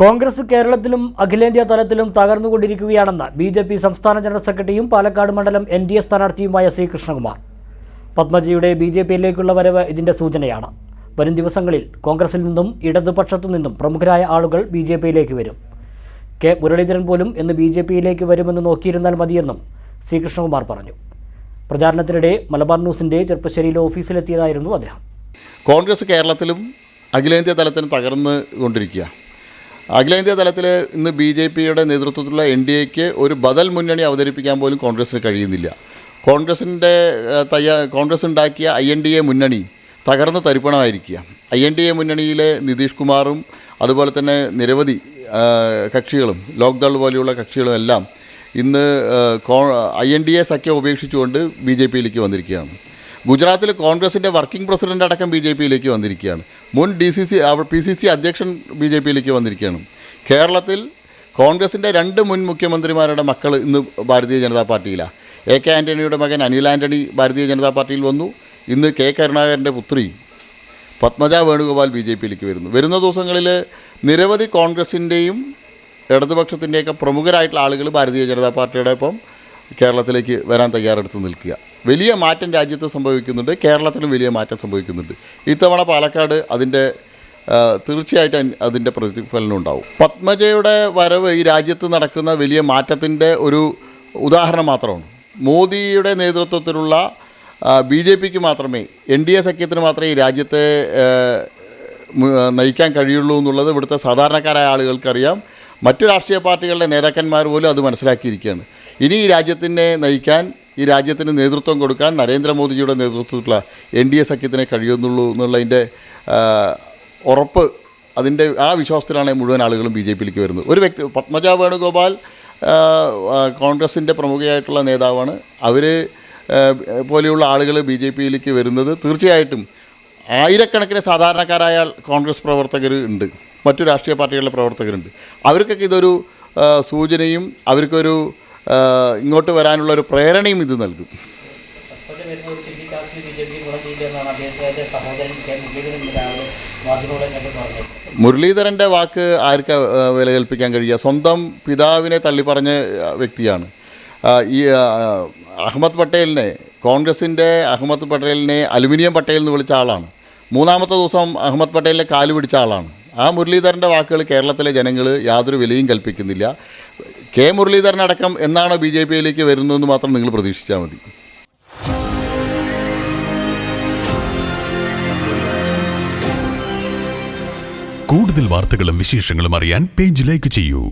കോൺഗ്രസ് കേരളത്തിലും അഖിലേന്ത്യാ തലത്തിലും തകർന്നുകൊണ്ടിരിക്കുകയാണെന്ന് ബി ജെ പി സംസ്ഥാന ജനറൽ സെക്രട്ടറിയും പാലക്കാട് മണ്ഡലം എൻ ഡി എ സ്ഥാനാർത്ഥിയുമായ സി കൃഷ്ണകുമാർ. പത്മജിയുടെ ബി ജെ പിയിലേക്കുള്ള വരവ് ഇതിന്റെ സൂചനയാണ്. വരും ദിവസങ്ങളിൽ കോൺഗ്രസിൽ നിന്നും ഇടതുപക്ഷത്തു നിന്നും പ്രമുഖരായ ആളുകൾ ബി ജെ പിയിലേക്ക് വരും. കെ മുരളീധരൻ പോലും എന്ന് ബി ജെ പിയിലേക്ക് വരുമെന്ന് നോക്കിയിരുന്നാൽ മതിയെന്നും സി കൃഷ്ണകുമാർ പറഞ്ഞു. പ്രചാരണത്തിനിടെ മലബാർ ന്യൂസിന്റെ ചെറുപ്പശ്ശേരിയിലെ ഓഫീസിലെത്തിയതായിരുന്നു അദ്ദേഹം. കോൺഗ്രസ് കേരളത്തിലും അഖിലേന്ത്യാ തലത്തിലും തകർന്നു കൊണ്ടിരിക്കുക അഖിലേന്ത്യാ തലത്തിൽ ഇന്ന് ബി ജെ പിയുടെ നേതൃത്വത്തിലുള്ള എൻ ഡി എക്ക് ഒരു ബദൽ മുന്നണി അവതരിപ്പിക്കാൻ പോലും കോൺഗ്രസിന് കഴിയുന്നില്ല. കോൺഗ്രസിന്റെ തയ്യാ കോൺഗ്രസ് ഉണ്ടാക്കിയ ഐ എൻ ഡി എ മുന്നണി തകർന്ന് തരിപ്പണമായിരിക്കുക. ഐ എൻ ഡി എ മുന്നണിയിലെ നിതീഷ് കുമാറും അതുപോലെ തന്നെ നിരവധി കക്ഷികളും ലോക്ദൾ പോലെയുള്ള കക്ഷികളും എല്ലാം ഇന്ന് ഐ എൻ ഡി എ സഖ്യം ഉപേക്ഷിച്ചുകൊണ്ട് ബി ജെ പിയിലേക്ക് വന്നിരിക്കുകയാണ്. ഗുജറാത്തിൽ കോൺഗ്രസിന്റെ വർക്കിംഗ് പ്രസിഡന്റ് അടക്കം ബി ജെ പിയിലേക്ക് വന്നിരിക്കുകയാണ്. മുൻ D C C P C C അധ്യക്ഷൻ ബി ജെ പിയിലേക്ക് വന്നിരിക്കുകയാണ്. കേരളത്തിൽ കോൺഗ്രസിന്റെ രണ്ട് മുൻ മുഖ്യമന്ത്രിമാരുടെ മക്കൾ ഇന്ന് ഭാരതീയ ജനതാ പാർട്ടിയിലാണ് എ കെ ആന്റണിയുടെ മകൻ അനിൽ ആന്റണി ഭാരതീയ ജനതാ പാർട്ടിയിൽ വന്നു. ഇന്ന് കെ കരുണാകരന്റെ പുത്രി പത്മജ വേണുഗോപാൽ ബി ജെ പിയിലേക്ക് വരുന്നു. വരുന്ന ദിവസങ്ങളിൽ നിരവധി കോൺഗ്രസിന്റെയും ഇടതുപക്ഷത്തിന്റെയൊക്കെ പ്രമുഖരായിട്ടുള്ള ആളുകൾ ഭാരതീയ ജനതാ പാർട്ടിയുടെ ഒപ്പം കേരളത്തിലേക്ക് വരാൻ തയ്യാറെടുത്ത് നിൽക്കുക. വലിയ മാറ്റം രാജ്യത്ത് സംഭവിക്കുന്നുണ്ട്. കേരളത്തിലും വലിയ മാറ്റം സംഭവിക്കുന്നുണ്ട്. ഇത്തവണ പാലക്കാട് അതിന്റെ തീർച്ചയായിട്ടും അതിന്റെ പ്രതിഫലനം ഉണ്ടാവും. പത്മജയുടെ വരവ് ഈ രാജ്യത്ത് നടക്കുന്ന വലിയ മാറ്റത്തിന്റെ ഒരു ഉദാഹരണം മാത്രമാണ്. മോദിയുടെ നേതൃത്വത്തിലുള്ള ബി ജെ പിക്ക് മാത്രമേ എൻ ഡി എ സഖ്യത്തിന് മാത്രമേ ഈ രാജ്യത്തെ നയിക്കാൻ കഴിയുള്ളൂ എന്നുള്ളത് ഇവിടുത്തെ സാധാരണക്കാരായ ആളുകൾക്കറിയാം. മറ്റു രാഷ്ട്രീയ പാർട്ടികളുടെ നേതാക്കന്മാർ പോലും അത് മനസ്സിലാക്കിയിരിക്കുകയാണ്. ഇനി ഈ രാജ്യത്തിനെ നയിക്കാൻ ഈ രാജ്യത്തിന് നേതൃത്വം കൊടുക്കാൻ നരേന്ദ്രമോദിജിയുടെ നേതൃത്വത്തിലുള്ള എൻ ഡി എ സഖ്യത്തിനെ കഴിയുന്നുള്ളൂ എന്നുള്ളതിന്റെ ഉറപ്പ് അതിന്റെ ആ വിശ്വാസത്തിലാണ് മുഴുവൻ ആളുകളും ബി ജെ പിയിലേക്ക് വരുന്നത്. ഒരു വ്യക്തി പത്മജ വേണുഗോപാൽ കോൺഗ്രസിന്റെ പ്രമുഖയായിട്ടുള്ള നേതാവാണ്. അവർ പോലെയുള്ള ആളുകൾ ബി ജെ പിയിലേക്ക് വരുന്നത് തീർച്ചയായിട്ടും ആയിരക്കണക്കിന് സാധാരണക്കാരായ കോൺഗ്രസ് പ്രവർത്തകർ ഉണ്ട്. മറ്റു രാഷ്ട്രീയ പാർട്ടികളുടെ പ്രവർത്തകരുണ്ട്. അവർക്കൊക്കെ ഇതൊരു സൂചനയും അവർക്കൊരു ഇങ്ങോട്ട് വരാനുള്ള ഒരു പ്രേരണയും ഇത് നൽകും. മുരളീധരന്റെ വാക്ക് ആർക്ക് വില കൽപ്പിക്കാൻ കഴിയുക? സ്വന്തം പിതാവിനെ തള്ളിപ്പറഞ്ഞ വ്യക്തിയാണ്. ഈ അഹമ്മദ് പട്ടേലിനെ കോൺഗ്രസിന്റെ അഹമ്മദ് പട്ടേലിനെ അലുമിനിയം പട്ടേൽ എന്ന് വിളിച്ച ആളാണ്. മൂന്നാമത്തെ ദിവസം അഹമ്മദ് പട്ടേലിനെ കാൽ പിടിച്ച ആളാണ്. ആ മുരളീധരന്റെ വാക്കുകൾ കേരളത്തിലെ ജനങ്ങൾ യാതൊരു വിലയും കൽപ്പിക്കുന്നില്ല. കെ മുരളീധരൻ അടക്കം എന്നാണ് ബി ജെ പിയിലേക്ക് വരുന്നതെന്ന് മാത്രം നിങ്ങൾ പ്രതീക്ഷിച്ചാൽ മതി. കൂടുതൽ വാർത്തകളും വിശേഷങ്ങളും അറിയാൻ പേജ് ലൈക്ക് ചെയ്യൂ.